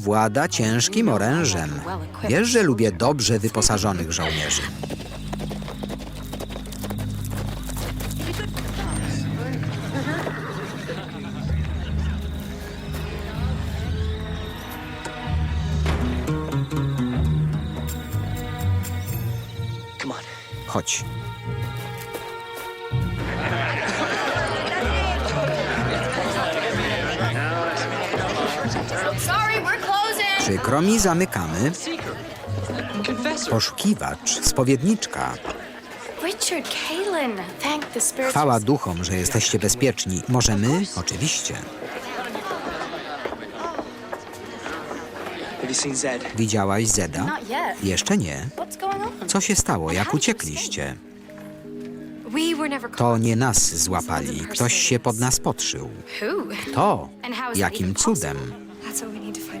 włada ciężkim orężem. Wiesz, że lubię dobrze wyposażonych żołnierzy. Chodź. Przykro mi, zamykamy. Poszukiwacz, spowiedniczka. Richard, Kaylin, thank the spirits. Chwała duchom, że jesteście bezpieczni. Możemy? Oczywiście. Widziałaś Zeda? Jeszcze nie. Co się stało? Jak uciekliście? To nie nas złapali. Ktoś się pod nas podszył. Who? To? And how is that Jakim cudem?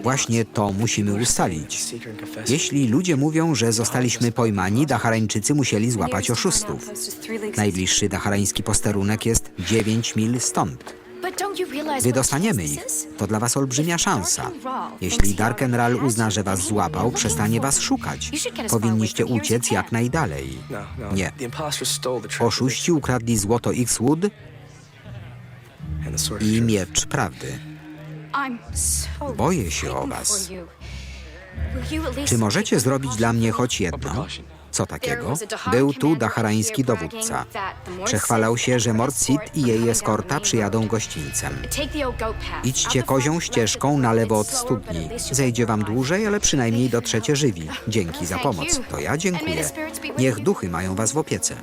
Właśnie to musimy ustalić. Jeśli ludzie mówią, że zostaliśmy pojmani, Dacharańczycy musieli złapać oszustów. Najbliższy dacharański posterunek jest 9 mil stąd. Wydostaniemy ich. To dla was olbrzymia szansa. Jeśli Darkenral uzna, że was złapał, przestanie was szukać. Powinniście uciec jak najdalej. No, no. Nie. Oszuści ukradli złoto X-Wood i miecz prawdy. Boję się o was. Czy możecie zrobić dla mnie choć jedno? Co takiego? Był tu dacharański dowódca. Przechwalał się, że Morcit i jej eskorta przyjadą gościńcem. Idźcie kozią ścieżką na lewo od studni. Zejdzie wam dłużej, ale przynajmniej dotrzecie żywi. Dzięki za pomoc. To ja dziękuję. Niech duchy mają was w opiece.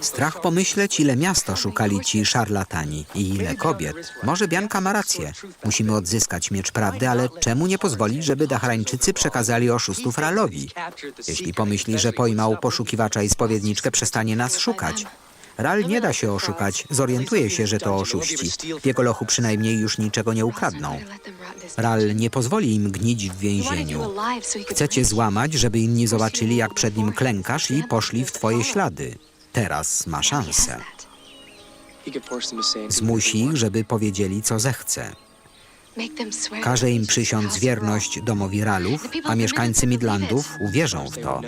Strach pomyśleć, ile miasto szukali ci szarlatani i ile kobiet. Może Bianka ma rację. Musimy odzyskać miecz prawdy, ale czemu nie pozwolić, żeby Dacharańczycy przekazali oszustów Ralowi? Jeśli pomyśli, że pojmał poszukiwacza i spowiedniczkę, przestanie nas szukać. Ral nie da się oszukać. Zorientuje się, że to oszuści. W jego lochu przynajmniej już niczego nie ukradną. Ral nie pozwoli im gnić w więzieniu. Chce cię złamać, żeby inni zobaczyli, jak przed nim klękasz i poszli w twoje ślady. Teraz ma szansę. Zmusi ich, żeby powiedzieli, co zechce. Każe im przysiąc wierność domowi Ralów, a mieszkańcy Midlandów uwierzą w to.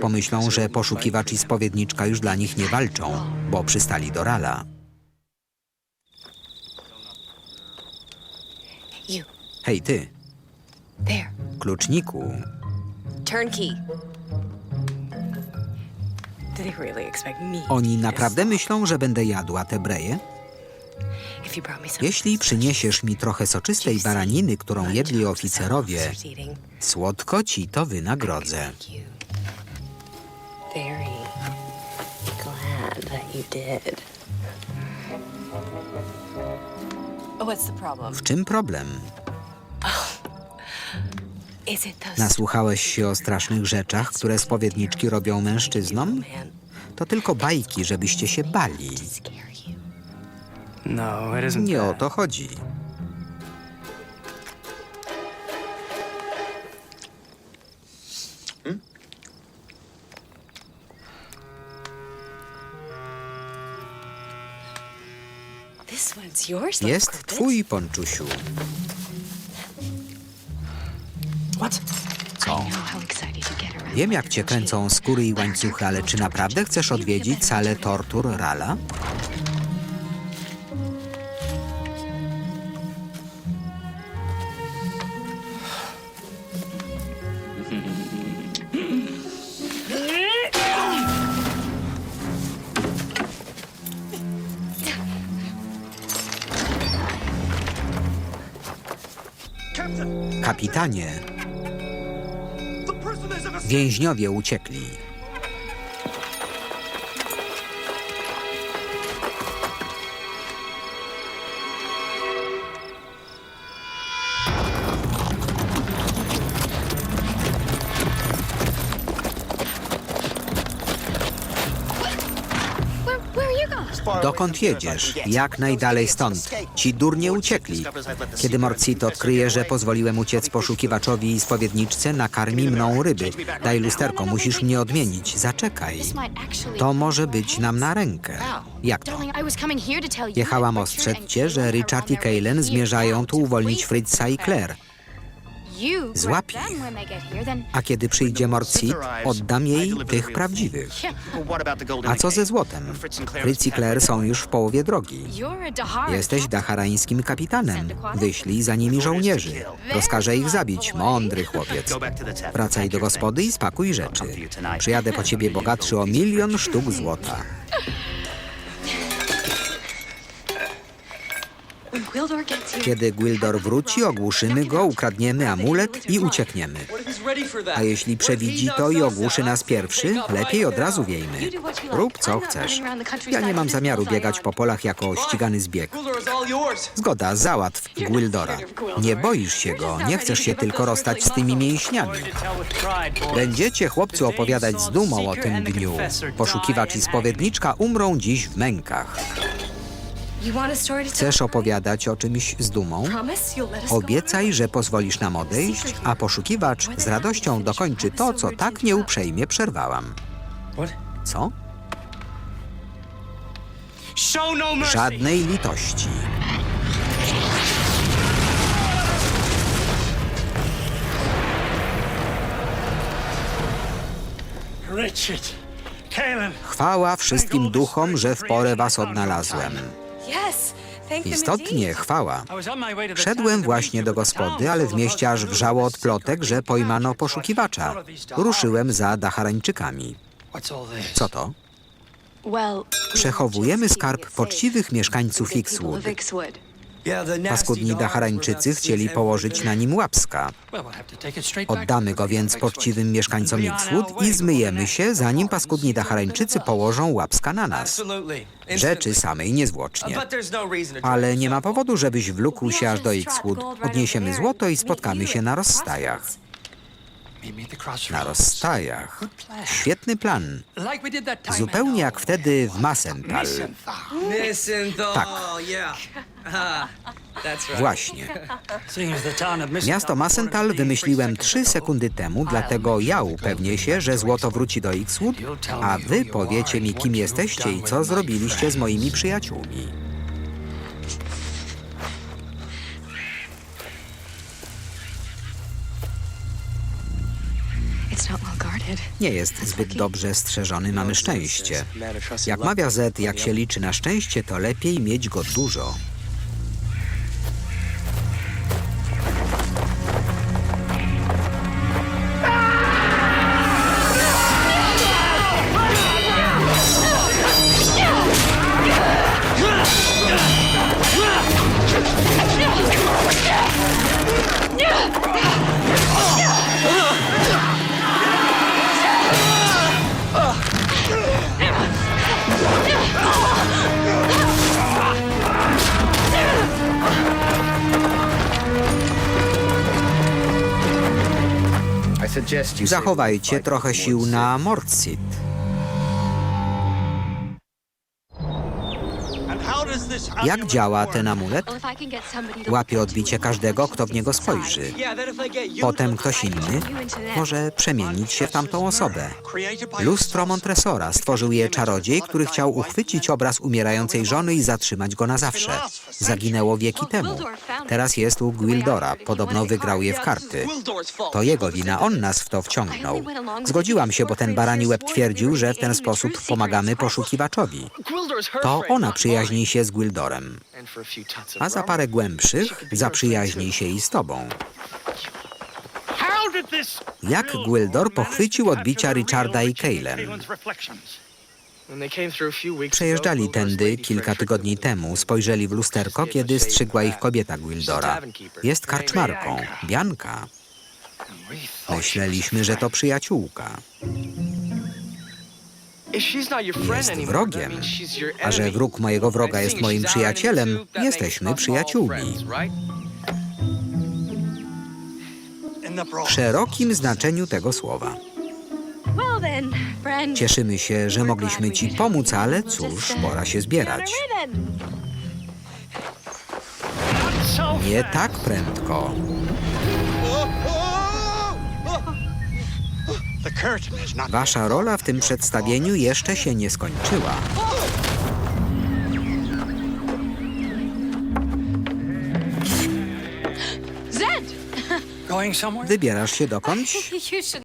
Pomyślą, że poszukiwacz i spowiedniczka już dla nich nie walczą, bo przystali do Rala. Hej ty, kluczniku, Turnkey. Oni naprawdę myślą, że będę jadła te breje? Jeśli przyniesiesz mi trochę soczystej baraniny, którą jedli oficerowie, słodko ci to wynagrodzę. W czym problem? Nasłuchałeś się o strasznych rzeczach, które spowiedniczki robią mężczyznom? To tylko bajki, żebyście się bali. No, Nie o to chodzi. Jest twój, Ponczusiu. What? Co? Wiem, jak cię kręcą skóry i łańcuchy, ale czy naprawdę chcesz odwiedzić salę tortur Rala? Kapitanie, więźniowie uciekli. Dokąd jedziesz? Jak najdalej stąd? Ci durnie uciekli. Kiedy Morcit odkryje, że pozwoliłem uciec poszukiwaczowi i spowiedniczce, nakarmi mną ryby. Daj lusterko, musisz mnie odmienić. Zaczekaj. To może być nam na rękę. Jak to? Jechałam ostrzec cię, że Richard i Kaylen zmierzają tu uwolnić Fritza i Claire. Złap A kiedy przyjdzie Morcit, oddam jej tych prawdziwych. A co ze złotem? Fritz i Claire są już w połowie drogi. Jesteś captain. dacharańskim kapitanem. Wyślij za nimi żołnierzy. Rozkażę ich zabić. Mądry chłopiec. Wracaj do gospody i spakuj rzeczy. Przyjadę po ciebie bogatszy o milion sztuk złota. Kiedy Gwildor wróci, ogłuszymy go, ukradniemy amulet i uciekniemy. A jeśli przewidzi to i ogłuszy nas pierwszy, lepiej od razu wiejmy. Rób co chcesz. Ja nie mam zamiaru biegać po polach jako ścigany zbieg. Zgoda, załatw Gwildora. Nie boisz się go, nie chcesz się tylko rozstać z tymi mięśniami. Będziecie, chłopcy, opowiadać z dumą o tym dniu. Poszukiwacz i spowiedniczka umrą dziś w mękach. Chcesz opowiadać o czymś z dumą? Promise you'll let us go Obiecaj, że pozwolisz nam odejść, a poszukiwacz z radością dokończy to, co tak nieuprzejmie przerwałam. What? Co? Show no mercy. Żadnej litości. Chwała wszystkim duchom, że w porę was odnalazłem. Istotnie chwała. Szedłem właśnie do gospody, ale w mieście aż wrzało od plotek, że pojmano poszukiwacza. Ruszyłem za this? Co to? Przechowujemy skarb poczciwych mieszkańców Ixwood. Paskudni Dacharańczycy chcieli położyć na nim łapska. Oddamy go więc poczciwym mieszkańcom Ixwood i zmyjemy się, zanim paskudni Dacharańczycy położą łapska na nas. Rzeczy samej niezwłocznie. Ale nie ma powodu, żebyś wlókł się aż do Ixwood. Odniesiemy złoto i spotkamy się na rozstajach. Na rozstajach. Świetny plan. Zupełnie jak wtedy w Massental. Missenthal. Tak. Właśnie. Miasto Massental wymyśliłem trzy sekundy temu, dlatego ja upewnię się, że złoto wróci do Ixwood, a wy powiecie mi, kim jesteście i co zrobiliście z moimi przyjaciółmi. Nie jest zbyt dobrze strzeżony, mamy szczęście. Jak mawia Z, jak się liczy na szczęście, to lepiej mieć go dużo. Zachowajcie trochę sił na Morcit. Jak działa ten amulet? Łapie odbicie każdego, kto w niego spojrzy. Potem ktoś inny może przemienić się w tamtą osobę. Lustro Montresora stworzył je czarodziej, który chciał uchwycić obraz umierającej żony i zatrzymać go na zawsze. Zaginęło wieki temu. Teraz jest u Gwildora. Podobno wygrał je w karty. To jego wina, on nas w to wciągnął. Zgodziłam się, bo ten barani łeb twierdził, że w ten sposób pomagamy poszukiwaczowi. To ona przyjaźni się z Gwildorem. A za parę głębszych zaprzyjaźni się i z tobą. Jak Gwildor pochwycił odbicia Richarda i weeks Przejeżdżali tędy kilka tygodni temu, spojrzeli w lusterko, kiedy strzygła ich kobieta Gwildora. Jest karczmarką, Bianka. Myśleliśmy, że to przyjaciółka. Jest wrogiem. A że wróg mojego wroga jest moim przyjacielem, jesteśmy przyjaciółmi. W szerokim znaczeniu tego słowa. Cieszymy się, że mogliśmy ci pomóc, ale cóż, pora się zbierać. Nie tak prędko. Wasza rola w tym przedstawieniu jeszcze się nie skończyła. Zed! Going somewhere? Wybierasz się dokądś?